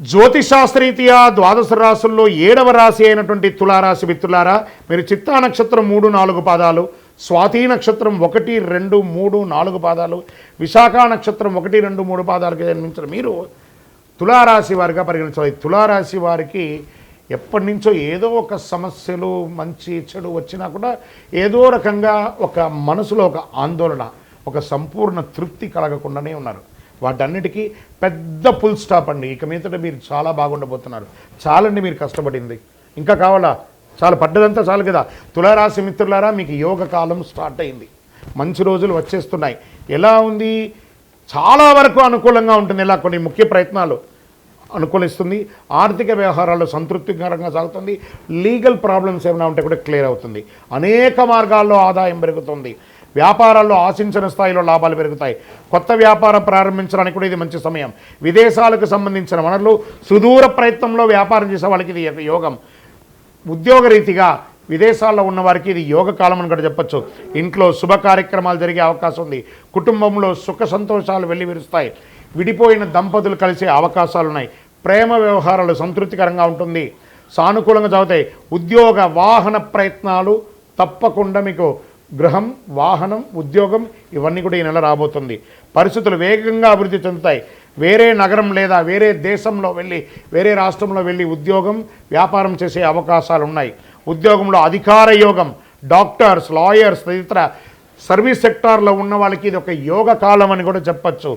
జ్యోతిశాస్త్రీతీయ ద్వాదశ రాశుల్లో ఏడవ రాశి అయినటువంటి తులారాశి మిత్రులారా మీరు చిత్తా నక్షత్రం మూడు నాలుగు పాదాలు స్వాతి నక్షత్రం ఒకటి రెండు మూడు నాలుగు పాదాలు విశాఖ నక్షత్రం ఒకటి రెండు మూడు పాదాలకు జన్మించిన మీరు తులారాశి వారిగా పరిగణించాలి తులారాశి వారికి ఎప్పటి నుంచో ఏదో ఒక సమస్యలు మంచి చెడు వచ్చినా కూడా ఏదో రకంగా ఒక మనసులో ఒక ఆందోళన ఒక సంపూర్ణ తృప్తి కలగకుండానే ఉన్నారు. వాటన్నిటికీ పెద్ద ఫుల్ స్టాప్ అండి. ఇక మీదట మీరు చాలా బాగుండబోతున్నారు. చాలండి మీరు కష్టపడింది. ఇంకా కావాలా? చాలా పడ్డదంతా చాలు కదా. తులారాశి మిత్రులారా మీకు యోగ కాలం స్టార్ట్ అయింది. మంచి రోజులు వచ్చేస్తున్నాయి. ఎలా ఉంది? చాలా వరకు అనుకూలంగా ఉంటుంది. ఇలా కొన్ని ముఖ్య ప్రయత్నాలు అనుకూలిస్తుంది. ఆర్థిక వ్యవహారాల్లో సంతృప్తికరంగా సాగుతుంది. లీగల్ ప్రాబ్లమ్స్ ఏమైనా ఉంటే కూడా క్లియర్ అవుతుంది. అనేక మార్గాల్లో ఆదాయం పెరుగుతుంది. వ్యాపారాల్లో ఆశించిన స్థాయిలో లాభాలు పెరుగుతాయి. కొత్త వ్యాపారం ప్రారంభించడానికి కూడా ఇది మంచి సమయం. విదేశాలకు సంబంధించిన వనరులు సుదూర ప్రయత్నంలో వ్యాపారం చేసే వాళ్ళకి ఇది ఒక యోగం. ఉద్యోగ రీతిగా విదేశాల్లో ఉన్న వారికి ఇది యోగ కాలం అని కూడా చెప్పొచ్చు. ఇంట్లో శుభ కార్యక్రమాలు జరిగే అవకాశం ఉంది. కుటుంబంలో సుఖ సంతోషాలు వెళ్ళి విరుస్తాయి విడిపోయిన దంపతులు కలిసే అవకాశాలు ఉన్నాయి. ప్రేమ వ్యవహారాలు సంతృప్తికరంగా ఉంటుంది. సానుకూలంగా చదువుతాయి ఉద్యోగ వాహన ప్రయత్నాలు తప్పకుండా మీకు గృహం వాహనం ఉద్యోగం ఇవన్నీ కూడా ఈ నెల రాబోతుంది. పరిస్థితులు వేగంగా అభివృద్ధి చెందుతాయి. వేరే నగరం లేదా వేరే దేశంలో వెళ్ళి వేరే రాష్ట్రంలో వెళ్ళి ఉద్యోగం వ్యాపారం చేసే అవకాశాలు ఉన్నాయి ఉద్యోగంలో అధికార యోగం డాక్టర్స్ లాయర్స్ తదితర సర్వీస్ సెక్టార్లో ఉన్న వాళ్ళకి ఇది ఒక యోగ కాలం అని కూడా చెప్పచ్చు.